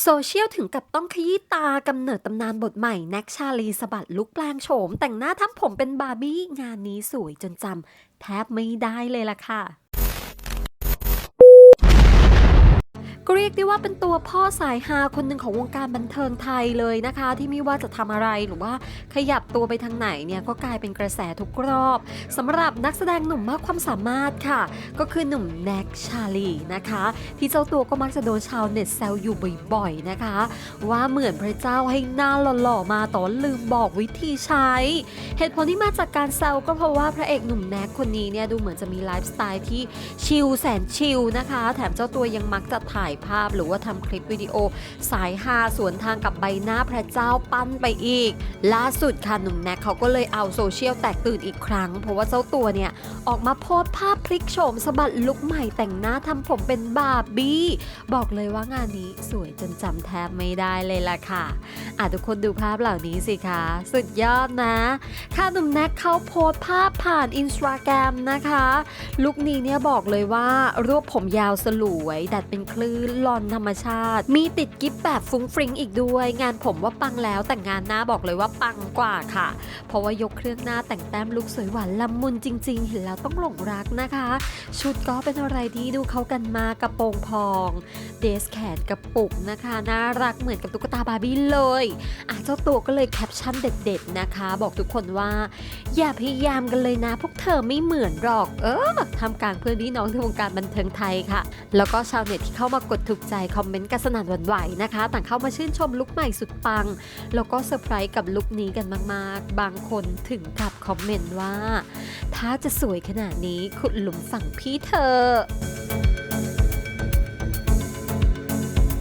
โซเชียลถึงกับต้องขยี้ตากำเนิดตำนานบทใหม่แน็กชาลีสะบัดลุกแปลงโฉม แต่งหน้าทำผมเป็นบาร์บี้ งานนี้สวยจนจำแทบไม่ได้เลยล่ะค่ะ รียกได้ว่าเป็นตัวพ่อสายฮาคนหนึ่งของวงการบันเทิงไทยเลยนะคะ ที่ไม่ว่าจะทำอะไรหรือว่าขยับตัวไปทางไหนเนี่ยก็กลายเป็นกระแสทุกรอบสำหรับนักแสดงหนุ่มมากความสามารถค่ะ ก็คือหนุ่มแน็กชาลีนะคะ ที่เจ้าตัวก็มักจะโดนชาวเน็ตแซวอยู่บ่อยๆนะคะ ว่าเหมือนพระเจ้าให้หน้าหล่อๆมาต่ว่าลืมบอกวิธีใช้ เหตุผลที่มาจากการแซวก็เพราะว่าพระเอกหนุ่มแน็กคนนี้เนี่ยดูเหมือนจะมีไลฟ์สไตล์ที่ชิลแสนชิลนะคะ แถมเจ้าตัวยังมักจะถ่ายภาพหรือว่าทำคลิปวิดีโอ สายฮาสวนทางกับใบหน้าพระเจ้าปั้นไปอีก ล่าสุดค่ะหนุ่มแน็กเขาก็เลยเอาโซเชียลแตกตื่นอีกครั้ง เพราะว่าเจ้าตัวเนี่ย ออกมาโพสภาพพลิกโฉมสะบัดลุคใหม่แต่งหน้าทำผมเป็นบาร์บี้ บอกเลยว่างานนี้สวยจนจำแทบไม่ได้เลยล่ะค่ะอะทุกคนดูภาพเหล่านี้สิคะสุดยอดนะ ค่ะหนุ่มแน็กเขาโพสภาพผ่านอินสตาแกรมนะคะลุคนี้เนี่ยบอกเลยว่ารวบผมยาวสลวยดัดเป็นคลื่นลอนธรรมชาติ มีติดกิ๊บแบบฟุ้งฟริ้งอีกด้วย งานผมว่าปังแล้วแต่งงานหน้าบอกเลยว่าปังกว่าค่ะ เพราะว่ายกเครื่องหน้าแต่งแต้มลุคสวยหวานละมุนจริง ๆ เห็นแล้วต้องหลงรักนะคะ ชุดก็เป็นอะไรที่ดูเข้ากันมากระโปรงพองเดสแขนกระปุกนะคะน่ารักเหมือนกับตุ๊กตาบาร์บี้เลยอะเจ้าตัวก็เลยแคปชั่นเด็ด ๆ นะคะ บอกทุกคนว่า อย่าพยายามกันเลยนะ พวกเธอไม่เหมือนหรอก เออทำกลางเพื่อนพี่น้องที่วงการบันเทิงไทยค่ะ แล้วก็ชาวเน็ตที่เข้ามากดถูกใจคอมเมนต์กันสนั่นหวั่นไหวนะคะ ต่างเข้ามาชื่นชมลุคใหม่สุดปัง แล้วก็เซอร์ไพรส์กับลุคนี้กันมากๆ บางคนถึงกับคอมเมนต์ว่า ถ้าจะสวยขนาดนี้ขุดหลุมฝั่งพี่เธอ